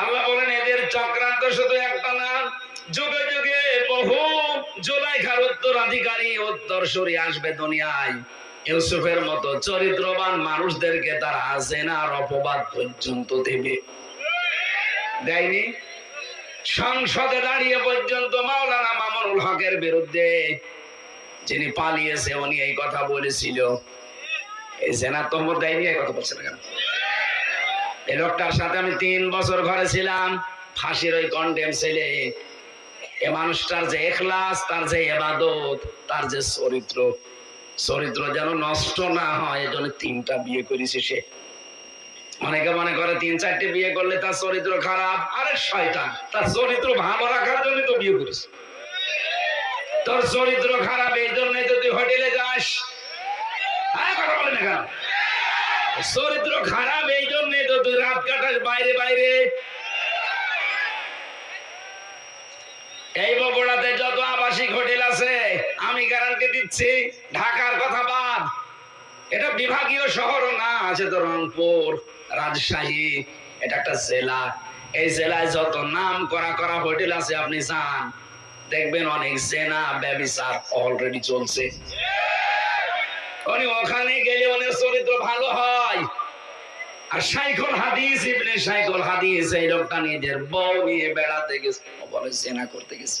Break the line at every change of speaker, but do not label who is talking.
আল্লাহ বলেন, এদের চক্রান্ত শুধু একটা না, যুগে যুগে বহু জুলাইখার উত্তরাধিকারী উত্তরসূরি আসবে দুনিয়ায়। ইউসুফের মতো চরিত্রবান মানুষদেরকে তারা জেনার অপবাদ পর্যন্ত দেবে। দেয়নি? সংসদে দাঁড়িয়ে পর্যন্ত মাওলানা মামুনুল হকের বিরুদ্ধে যিনি পালিয়েছে, উনি এই কথা বলেছিল। এই জেনার তোমর দেয়নি, এই কথা বলছে না কেন? এই লোকটার সাথে আমি তিন বছর ঘরে ছিলাম। ফাঁসির ওই কন্ডেম ছেলে। এ মানুষটার যে এখলাস, তার যে এবাদত, তার যে চরিত্র চরিত্র যেন নষ্ট না হয়, এজন্য তিনটা বিয়ে করেছে সে। অনেকে মনে করে তিন, চারটে বিয়ে করলে তার চরিত্র খারাপ। আরে শয়তান, তার চরিত্র ভালো রাখার জন্য তো বিয়ে করেছে। তোর চরিত্র খারাপ, এই জন্য তুই হোটেলে যাস। আরে কথা বলে না কেন? চরিত্র খারাপ, এই জন্য তো তুই রাত কাটাস বাইরে বাইরে। এই বগুড়াতে যত আবাসিক হোটেল আছে, আমি গ্যারান্টি দিচ্ছি, ঢাকার কথা বাদ। এটা বিভাগীয় শহরও না, আছে তো রংপুর, রাজশাহী, এটা একটা জেলা। এই জেলায় যত নাম করা করা হোটেল আছে, আপনি যান। দেখবেন অনেক জেনা ব্যবসার অলরেডি চলছে। উনি ওখানে গেলে ওনার চরিত্র আর সাইকল হাদিস, ইবনে সাইকল হাদিস, এই লোকটা নিজের বউ নিয়ে বেড়াতে গেছে। বলে, জেনা করতে গেছে।